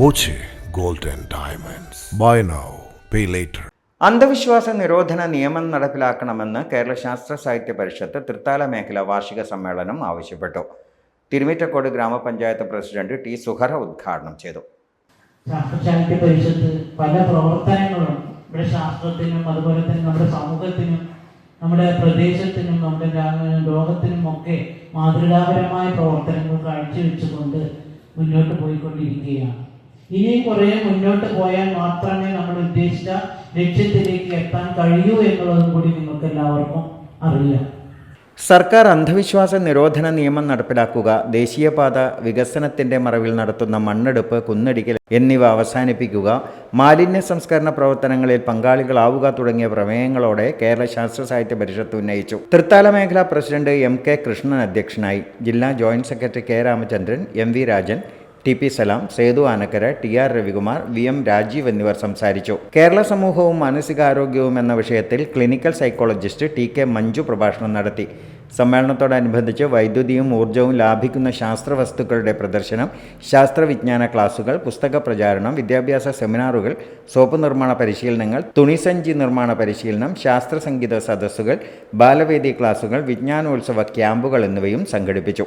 Boche gold and diamonds. Buy now pay later അന്ധവിശ്വാസ നിരോധന നിയമം നടപ്പിലാക്കണമെന്ന് കേരള ശാസ്ത്ര സാഹിത്യ പരിഷത്ത് തൃത്താല മേഖല വാർഷിക സമ്മേളനം ആവശ്യപ്പെട്ടു. തിരുമിറ്റക്കോട് ഗ്രാമപഞ്ചായത്ത് പ്രസിഡന്റ് ടി സുഹറ ഉദ്ഘാടനം ചെയ്തു. ശാസ്ത്രസാഹിത്യ പരിഷത്ത് പല പ്രവർത്തനങ്ങളും ഇവിടെ ശാസ്ത്രത്തിനും അതുപോലെ തന്നെ നമ്മുടെ സമൂഹത്തിനും നമ്മുടെ പ്രദേശത്തിനും നമ്മുടെ ലോകത്തിനും ഒക്കെ മാതൃകാപരമായ പ്രവർത്തനങ്ങൾ കാഴ്ചവെച്ചുകൊണ്ട് മുന്നോട്ട് പോയിക്കൊണ്ടിരിക്കുകയാണ്. ഇനിയും കുറേ മുന്നോട്ട് പോയാൽ മാത്രമേ നമ്മൾ ഉദ്ദേശിച്ച ലക്ഷ്യത്തിലേക്ക് എത്താൻ കഴിയൂ എന്നുള്ളതും കൂടി നിങ്ങൾക്ക് എല്ലാവർക്കും അറിയാം. സർക്കാർ അന്ധവിശ്വാസ നിരോധന നിയമം നടപ്പിലാക്കുക ദേശീയപാത വികസനത്തിന്റെ മറവിൽ നടത്തുന്ന മണ്ണെടുപ്പ് കുന്നടിക്കൽ എന്നിവ അവസാനിപ്പിക്കുക മാലിന്യ സംസ്കരണ പ്രവർത്തനങ്ങളിൽ പങ്കാളികളാവുക തുടങ്ങിയ പ്രമേയങ്ങളോടെ കേരള ശാസ്ത്ര സാഹിത്യ പരിഷത്ത് ഉന്നയിച്ചു. തൃത്താല മേഖലാ പ്രസിഡന്റ് എം കെ കൃഷ്ണൻ അധ്യക്ഷനായി ജില്ലാ joint secretary K Ramachandran M V Rajan T P Salam Sethu Anakkara T R Ravikumar V M Rajeev എന്നിവർ സംസാരിച്ചു. കേരള സമൂഹവും മാനസികാരോഗ്യവും എന്ന വിഷയത്തിൽ clinical psychologist T K Manju പ്രഭാഷണം നടത്തി. സമ്മേളനത്തോടനുബന്ധിച്ച് വൈദ്യുതിയും ഊർജവും ലാഭിക്കുന്ന ശാസ്ത്രവസ്തുക്കളുടെ പ്രദർശനം ശാസ്ത്രവിജ്ഞാന ക്ലാസുകൾ പുസ്തക പ്രചാരണം വിദ്യാഭ്യാസ സെമിനാറുകൾ സോപ്പ് നിർമ്മാണ പരിശീലനങ്ങൾ തുണിസഞ്ചി നിർമ്മാണ പരിശീലനം ശാസ്ത്ര സംഗീത സദസ്സുകൾ ബാലവേദി ക്ലാസുകൾ വിജ്ഞാനോത്സവ ക്യാമ്പുകൾ എന്നിവയും സംഘടിപ്പിച്ചു.